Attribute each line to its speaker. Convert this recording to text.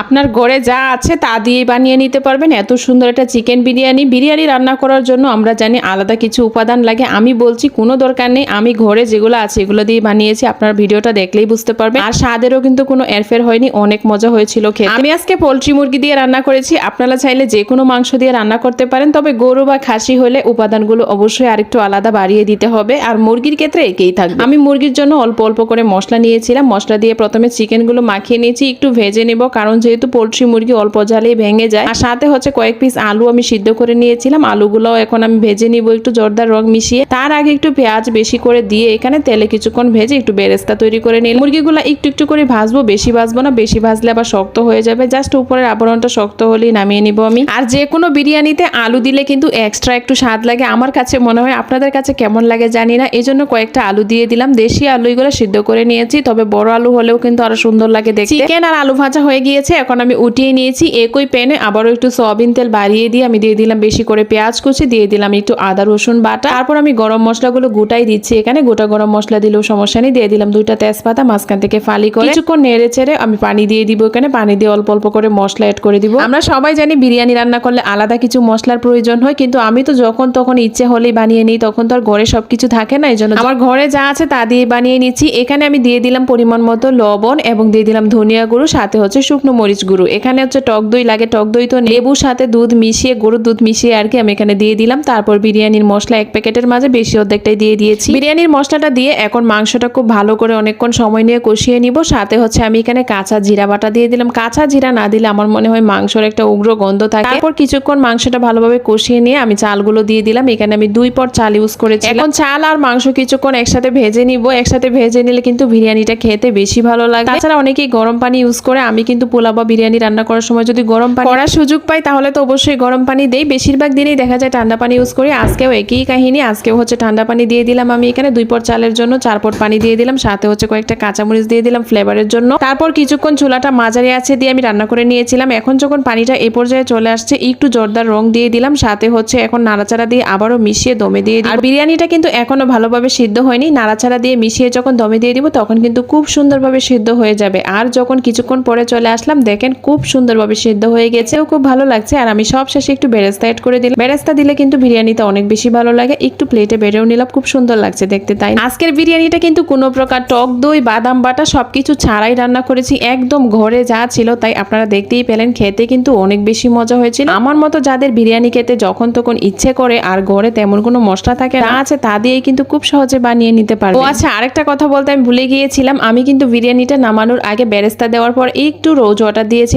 Speaker 1: আপনার ঘরে যা আছে তা দিয়েই বানিয়ে নিতে পারবেন। এত সুন্দর একটা চিকেন বিরিয়ানি। বিরিয়ানি রান্না করার জন্য আমরা জানি আলাদা কিছু উপাদান লাগে। আমি বলছি কোনো দরকার নেই। আমি ঘরে যেগুলো আছে এগুলো দিয়ে বানিয়েছি। আপনার ভিডিওটা দেখলেই বুঝতে পারবেন। আর স্বাদেরও কিন্তু কোনো এরফের হয়নি। অনেক মজা হয়েছিল খেতে। আমি আজকে পোলট্রি মুরগি দিয়ে রান্না করেছি। আপনারা চাইলে যে কোনো মাংস দিয়ে রান্না করতে পারেন। তবে গরু বা খাসি হলে উপাদানগুলো অবশ্যই আরেকটু আলাদা বাড়িয়ে দিতে হবে। আর মুরগির ক্ষেত্রে একেই থাকবে। আমি মুরগির জন্য অল্প অল্প করে মশলা নিয়েছিলাম। মশলা দিয়ে প্রথমে চিকেনগুলো মাখিয়ে নিয়েছি। একটু ভেজে নেব। কারণ যেহেতু পোলট্রি মুরগি অল্প জালেই ভেঙে যায়, আর সাথে হচ্ছে কয়েক পিস আলু আমি সিদ্ধ করে নিয়েছিলাম। আলুগুলো এখন আমি ভেজে নিব একটু জর্দার রং মিশিয়ে। তার আগে একটু পেঁয়াজ বেশি করে দিয়ে এখানে তেলে কিছুক্ষণ ভেজে একটু বেরেস্তা তৈরি করে নিলাম। মুরগিগুলো একটু একটু করে ভাজবো, বেশি ভাজবো না, বেশি ভাজলে আবার শক্ত হয়ে যাবে। জাস্ট উপরের আবরণটা শক্ত হলেই নামিয়ে নিব আমি। আর যে কোনো বিরিয়ানিতে আলু দিলে কিন্তু এক্সট্রা একটু স্বাদ লাগে। আমার কাছে মনে হয় আপনাদের কাছে কেমন লাগে জানি না। এই জন্য কয়েকটা আলু দিয়ে দিলাম। দেশি আলুগুলো সিদ্ধ করে নিয়েছি, তবে বড় আলু হলেও কিন্তু আরও সুন্দর লাগে দেখতে। চিকেন আর আলু ভাজা হয়ে গিয়েছে। এখন আমি উঠিয়ে নিয়েছি, একই প্যানে আবারও একটু সয়াবিন তেল বাড়িয়ে দিয়ে আমি দিয়ে দিলাম বেশি করে পেঁয়াজ কুচি, দিয়ে দিলাম একটু আদা, রসুন বাটা। তারপর আমি গরম মশলাগুলো গোটাই দিচ্ছি এখানে, গোটা গরম মশলা দিলেও সমস্যা নেই, দিয়ে দিলাম দুইটা তেজপাতা মাঝখান থেকে ফালি করে। কিছুক্ষণ নেড়ে চেড়ে আমি পানি দিয়ে দিব এখানে, পানি দিয়ে অল্প অল্প করে মশলা অ্যাড করে দিব। আমরা সবাই জানি বিরিয়ানি রান্না করলে আলাদা কিছু মশলার প্রয়োজন হয়, কিন্তু আমি তো যখন তখন ইচ্ছে হলেই বানিয়ে নিই, তখন তো আর ঘরে সবকিছু থাকে না এই জন্য আমার ঘরে যা আছে তা দিয়ে বানিয়ে নিচ্ছি। এখানে আমি দিয়ে দিলাম পরিমাণ মতো লবণ এবং দিয়ে দিলাম ধনিয়া গুঁড়ো, সাথে হচ্ছে শুকনো মরিচ গুঁড়ো। এখানে হচ্ছে টক দই লাগে। টক দই তো লেবুর সাথে দুধ মিশিয়ে, গরুর দুধ মিশিয়ে আর কি আমি এখানে দিয়ে দিলাম। তারপর বিরিয়ানির মশলা এক প্যাকেটের মাঝে, বেশি অর্ধেকটাই দিয়ে দিয়েছি। বিরিয়ানির মশলাটা দিয়ে এখন মাংসটা খুব ভালো করে অনেকক্ষণ সময় নিয়ে কষিয়ে নিব। সাথে হচ্ছে আমি এখানে কাঁচা জিরা বাটা দিয়ে দিলাম। কাঁচা জিরা না দিলে আমার মনে হয় মাংসর একটা উগ্র গন্ধ থাকে। তারপর কিছুক্ষণ মাংসটা ভালোভাবে কষিয়ে নিয়ে আমি চালগুলো দিয়ে দিলাম। এখানে আমি দুই পট চাল ইউজ করেছি। এখন চাল আর মাংস কিছুক্ষণ একসাথে ভেজে নিব। একসাথে ভেজে নিলে কিন্তু বিরিয়ানিটা খেতে বেশি ভালো লাগে। তাছাড়া অনেকেই গরম পানি ইউজ করে, আমি কিন্তু পোলাও বা বিরিয়ানি রান্না করার সময় যদি গরম পানি করার সুযোগ পাই, তাহলে তো অবশ্যই গরম পানি দেই। বেশিরভাগ দিনেই দেখা যায় ঠান্ডা পানি ইউজ করি। আজকেও একই কাহিনী, আজকেও হচ্ছে ঠান্ডা পানি দিয়ে দিলাম আমি এখানে। দুই পট চালের জন্য চার পট পানি দিয়ে দিলাম, সাথে হচ্ছে কয়েকটা কাঁচামরিচ দিয়ে দিলাম ফ্লেভারের জন্য। তারপর কিছুক্ষণ চুলাটা মাঝারি আছে দিয়ে আমি রান্না করে নিয়েছিলাম। এখন যখন পানিটা এ পর্যায়ে চলে আসছে, একটু জর্দার রং দিয়ে দিলাম, সাথে হচ্ছে এখন নাড়াচাড়া দিয়ে আবারও মিশিয়ে দমে দিয়ে দিই আর বিরিয়ানিটা কিন্তু এখনও ভালোভাবে সিদ্ধ হয়নি। নাড়াচাড়া দিয়ে মিশিয়ে যখন দমে দিয়ে দিব, তখন কিন্তু খুব সুন্দরভাবে সিদ্ধ হয়ে যাবে। আর যখন কিছুক্ষণ পরে চলে আসলাম দেখেন খুব সুন্দরভাবে সিদ্ধ হয়ে গেছে ও খুব ভালো লাগছে। আর আমি সব শেষে একটু বেরেস্তা অ্যাড করে দিলাম। বেরেস্তা দিলে কিন্তু বিরিয়ানিতে অনেক বেশি ভালো লাগে। একটু প্লেটে বেড়েও নিলাম। খুব সুন্দর লাগছে দেখতে, তাই আজকের বিরিয়ানিটা কিন্তু কোনো প্রকার টক দই, বাদাম বাটা সবকিছু ছাড়াই রান্না করেছি। একদম ঘরে যা ছিল, তাই আপনারা দেখতেই পেলেন। খেতে কিন্তু অনেক বেশি মজা হয়েছিল। আমার মতো যাদের বিরিয়ানি খেতে যখন তখন ইচ্ছে করে, আর ঘরে তেমন কোনো মশলা থাকে না। আছে তা দিয়েই কিন্তু খুব সহজে বানিয়ে নিতে পারবে। ও আচ্ছা আরেকটা কথা বলতে আমি ভুলে গিয়েছিলাম। আমি কিন্তু বিরিয়ানিটা নামানোর আগে বেরেস্তা দেওয়ার পর একটু রোজ ওয়াটার দিয়েছি।